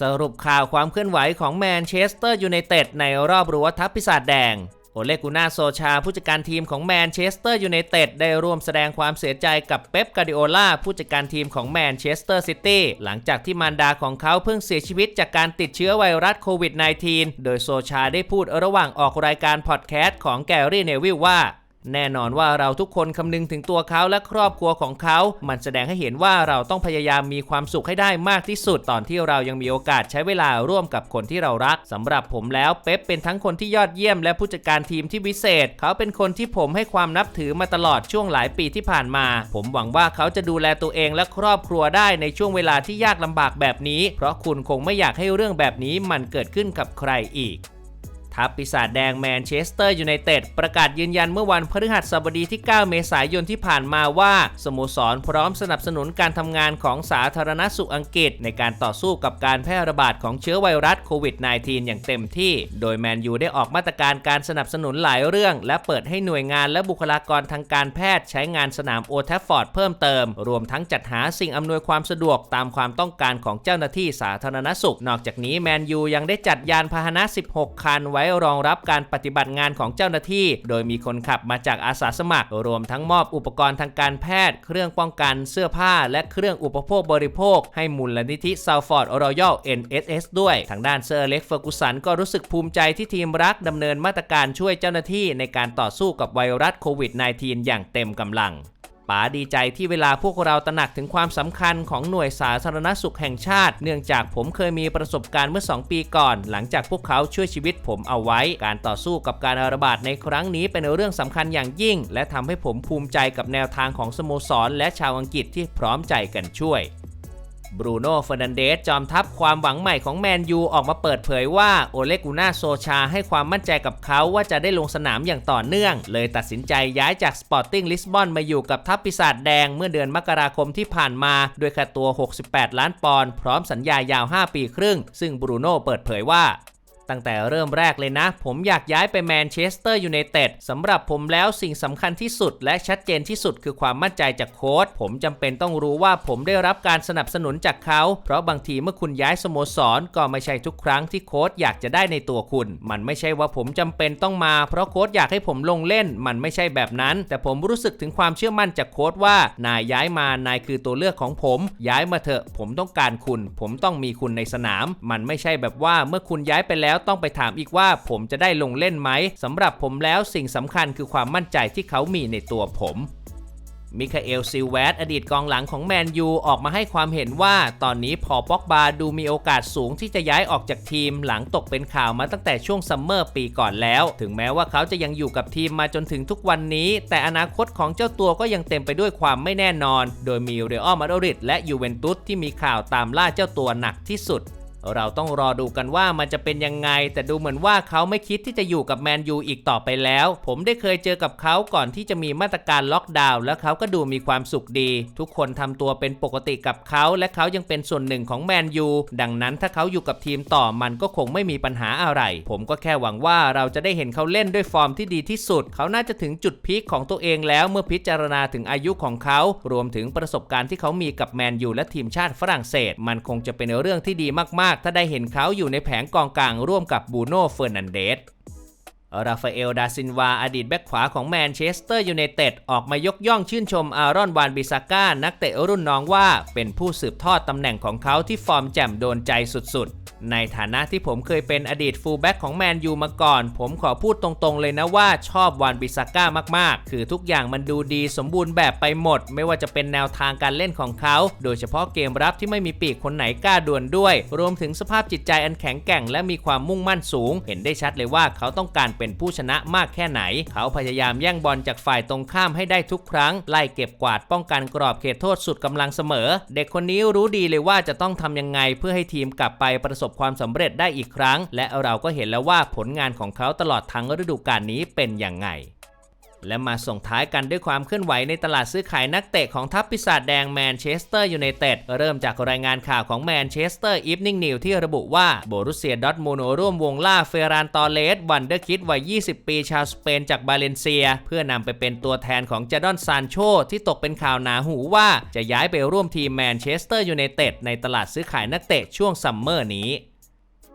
สรุปข่าวความเคลื่อนไหวของแมนเชสเตอร์ยูไนเต็ดในรอบรั้วทัพปีศาจแดง โอเลกูนาโซชาผู้จัดการทีมของแมนเชสเตอร์ยูไนเต็ดได้ร่วมแสดงความเสียใจกับเป๊ปกาดิโอลาผู้จัดการทีมของแมนเชสเตอร์ซิตี้หลังจากที่มารดาของเขาเพิ่งเสียชีวิตจากการติดเชื้อไวรัสโควิด -19 โดยโซชาได้พูดระหว่างออกรายการพอดแคสต์ของแกรี่เนวิลว่า แน่นอนว่าเราทุกคนคำนึงถึงตัวเขาและครอบครัวของเขา มันแสดงให้เห็นว่าเราต้องพยายามมีความสุขให้ได้มากที่สุด ตอนที่เรายังมีโอกาสใช้เวลาร่วมกับคนที่เรารักสำหรับผมแล้วเป๊ปเป็นทั้งคนที่ยอดเยี่ยมและผู้จัดการทีมที่วิเศษ เขาเป็นคนที่ผมให้ความนับถือมาตลอดช่วงหลายปีที่ผ่านมา ผมหวังว่าเขาจะดูแลตัวเองและครอบครัวได้ในช่วงเวลาที่ยากลำบากแบบนี้ เพราะคุณคงไม่อยากให้เรื่องแบบนี้มันเกิดขึ้นกับใครอีก ทัพปีศาจแดงแมนเชสเตอร์ยูไนเต็ดประกาศยืนยันเมื่อวันพฤหัสบดีที่ 9 เมษายนที่ผ่านมาว่า สโมสรพร้อมสนับสนุนการทำงานของสาธารณสุขอังกฤษ ในการต่อสู้กับการแพร่ระบาดของเชื้อไวรัสโควิด -19 อย่างเต็มที่ โดยแมนยูได้ออกมาตรการการสนับสนุนหลายเรื่อง และเปิดให้หน่วยงานและบุคลากรทางการแพทย์ใช้งานสนามโอแทฟฟอร์ดเพิ่มเติม รวมทั้งจัดหาสิ่งอำนวยความสะดวกตามความต้องการของเจ้าหน้าที่สาธารณสุข นอกจากนี้แมนยูยังได้จัดยานพาหนะ 16 คันไว้รองรับการปฏิบัติงานของเจ้าหน้าที่ โดยมีคนขับมาจากอาสาสมัคร รวมทั้งมอบอุปกรณ์ทางการแพทย์ เครื่องป้องกันเสื้อผ้า และเครื่องอุปโภคบริโภค ให้มูลนิธิซาวฟอร์ดรอยัล NSS ด้วย ทางด้านเซอร์เล็กเฟอร์กุสันก็รู้สึกภูมิใจที่ทีมรักดำเนินมาตรการช่วยเจ้าหน้าที่ในการต่อสู้กับไวรัสโควิด -19 อย่างเต็มกำลัง ป๋าดีใจที่เวลาพวกเราตระหนักถึงความสำคัญของหน่วยสาธารณสุขแห่งชาติ เนื่องจากผมเคยมีประสบการณ์เมื่อ 2 ปีก่อน หลังจากพวกเขาช่วยชีวิตผมเอาไว้ การต่อสู้กับการระบาดในครั้งนี้เป็นเรื่องสำคัญอย่างยิ่ง และทำให้ผมภูมิใจกับแนวทางของสโมสรและชาวอังกฤษที่พร้อมใจกันช่วย บรูโน่เฟอร์นันเดสจอมทัพความหวังใหม่ของแมนยูออกมาเปิดเผยว่าโอเลกูนาโซชาให้ความมั่นใจกับเขาว่าจะได้ลงสนามอย่างต่อเนื่อง เลยตัดสินใจย้ายจากสปอร์ติ้งลิสบอนมาอยู่กับทัพปีศาจแดงเมื่อเดือนมกราคมที่ผ่านมาด้วยค่าตัว 68 ล้านปอนด์พร้อมสัญญายาว 5 ปีครึ่ง ซึ่งบรูโน่เปิดเผยว่า ตั้งแต่เริ่มแรกเลยนะ ผมอยากย้ายไปแมนเชสเตอร์ยูไนเต็ดสำหรับผมแล้วสิ่งสำคัญที่สุด และชัดเจนที่สุดคือความมั่นใจจากโค้ชผมจำเป็นต้องรู้ว่าผมได้รับการสนับสนุนจากเขา เพราะบางทีเมื่อคุณย้ายสโมสรก็ไม่ใช่ทุกครั้งที่โค้ชอยากจะได้ในตัวคุณ มันไม่ใช่ว่าผมจำเป็นต้องมาเพราะโค้ชอยากให้ผมลงเล่น มันไม่ใช่แบบนั้น แต่ผมรู้สึกถึงความเชื่อมั่นจากโค้ชว่านายย้ายมานายคือตัวเลือกของผม ย้ายมาเถอะ ผมต้องการคุณ ผมต้องมีคุณในสนาม มันไม่ใช่แบบว่าเมื่อคุณย้ายไปแล้วแล้วต้องไปถามอีกว่าผมจะได้ลงเล่นไหมสำหรับผมแล้วสิ่งสำคัญคือความมั่นใจที่เขามีในตัวผมมิคาเอลซิลแวตอดีตกองหลังของแมนยูออกมาให้ความเห็นว่า ตอนนี้พอป็อกบาดูมีโอกาสสูงที่จะย้ายออกจากทีม หลังตกเป็นข่าวมาตั้งแต่ช่วงซัมเมอร์ปีก่อนแล้ว ถึงแม้ว่าเขาจะยังอยู่กับทีมมาจนถึงทุกวันนี้ แต่อนาคตของเจ้าตัวก็ยังเต็มไปด้วยความไม่แน่นอน โดยมีเรอัลมาดริดและยูเวนตุสที่มีข่าวตามล่าเจ้าตัวหนักที่สุด เราต้องรอดูกันว่ามันจะเป็นยังไง แต่ดูเหมือนว่าเขาไม่คิดที่จะอยู่กับแมนยูอีกต่อไปแล้ว ผมได้เคยเจอกับเขาก่อนที่จะมีมาตรการล็อกดาวน์แล้วเขาก็ดูมีความสุขดี ทุกคนทำตัวเป็นปกติกับเขา และเขายังเป็นส่วนหนึ่งของแมนยูดังนั้นถ้าเขาอยู่กับทีมต่อมันก็คงไม่มีปัญหาอะไร ผมก็แค่หวังว่าเราจะได้เห็นเขาเล่นด้วยฟอร์มที่ดีที่สุด เขาน่าจะถึงจุดพีคของตัวเองแล้วเมื่อพิจารณาถึงอายุของเขา รวมถึงประสบการณ์ที่เขามีกับแมนยูและทีมชาติฝรั่งเศส มันคงจะเป็นเรื่องที่ดีมากๆถ้าได้เห็นเขาอยู่ในแผงกองกลางร่วมกับบูโน่เฟอร์นันเดส ราฟาเอล ดาซินวา อดีตแบ็กขวาของแมนเชสเตอร์ยูไนเต็ดออกมายกย่องชื่นชมอารอนวานบิซาก้า นักเตะรุ่นน้องว่าเป็นผู้สืบทอดตำแหน่งของเขาที่ฟอร์มแจ่มโดนใจสุดๆ ในฐานะที่ผมเคยเป็นอดีตฟูลแบ็กของแมนยูมาก่อน ผมขอพูดตรงๆเลยนะว่าชอบวานบิซาก้ามากๆ คือทุกอย่างมันดูดีสมบูรณ์แบบไปหมด ไม่ว่าจะเป็นแนวทางการเล่นของเขา โดยเฉพาะเกมรับที่ไม่มีปีกคนไหนกล้าดวลด้วย รวมถึงสภาพจิตใจอันแข็งแกร่ง และมีความมุ่งมั่นสูง เห็นได้ชัดเลยว่าเขาต้องการเป็นผู้ชนะมากแค่ไหน เขาพยายามแย่งบอลจากฝ่ายตรงข้ามให้ได้ทุกครั้ง ไล่เก็บกวาดป้องกันกรอบเขตโทษสุดกำลังเสมอ เด็กคนนี้รู้ดีเลยว่าจะต้องทำยังไงเพื่อให้ทีมกลับไปประสบความสำเร็จได้อีกครั้ง และเราก็เห็นแล้วว่าผลงานของเขาตลอดทั้งฤดูกาลนี้เป็นอย่างไง และมาส่งท้ายกันด้วยความเคลื่อนไหวในตลาดซื้อขายนักเตะของทัพปีศาจแดงแมนเชสเตอร์ยูไนเต็ดเริ่มจากรายงานข่าวของแมนเชสเตอร์อีฟนิ่งนิวที่ระบุว่าโบรุสเซียดอร์ทมูนร่วมวงล่าเฟรานตอเลสวันเดอร์คิดวัย 20 ปีชาวสเปนจากบาเลนเซีย เพื่อนำไปเป็นตัวแทนของจดอนซานโชที่ตกเป็นข่าวหนาหูว่าจะย้ายไปร่วมทีมแมนเชสเตอร์ยูไนเต็ดในตลาดซื้อขายนักเตะช่วงซัมเมอร์นี้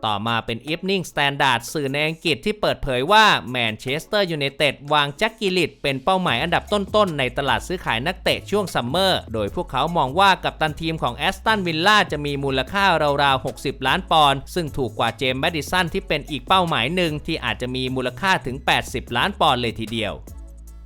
ต่อมาเป็น Evening Standard สื่อในอังกฤษที่เปิดเผยว่าแมนเชสเตอร์ยูไนเต็ดวางแจ็คกิลิตเป็นเป้าหมายอันดับต้นๆ ในตลาดซื้อขายนักเตะช่วงซัมเมอร์ โดยพวกเขามองว่ากับตันทีมของแอสตันวิลล่าจะมีมูลค่าราวๆ 60 ล้านปอนด์ซึ่งถูกกว่าเจมส์แมดดิสันที่เป็นอีกเป้าหมายหนึ่งที่อาจจะมีมูลค่าถึง 80 ล้านปอนด์เลยทีเดียว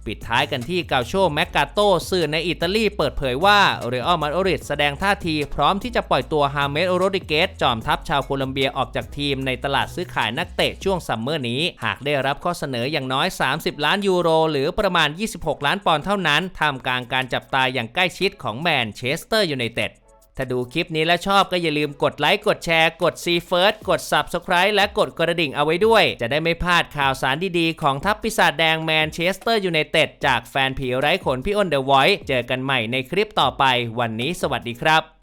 ปิดท้ายกันที่กาโชแมกกาโตสื่อในอิตาลีเปิดเผยว่าเรอัลมาดริดแสดงท่าทีพร้อมที่จะปล่อยตัวฮาเมสโรดิเกสจอมทัพชาวโคลัมเบียออกจากทีมในตลาดซื้อขายนักเตะช่วงซัมเมอร์นี้ หากได้รับข้อเสนออย่างน้อย 30 ล้านยูโร หรือประมาณ 26 ล้านปอนด์เท่านั้นท่ามกลางการจับตาอย่างใกล้ชิดของแมนเชสเตอร์ยูไนเต็ด ถ้าดูคลิปนี้แล้วชอบก็อย่าลืมกดไลค์กดแชร์กด See First กด Subscribe และกดกระดิ่งเอาไว้ด้วย จะได้ไม่พลาดข่าวสารดีๆ ของทัพปีศาจแดงแมนเชสเตอร์ยูไนเต็ดจากแฟนผีไร้ขนพี่อ้นเดอะไวท์เจอกันใหม่ในคลิปต่อไป วันนี้สวัสดีครับ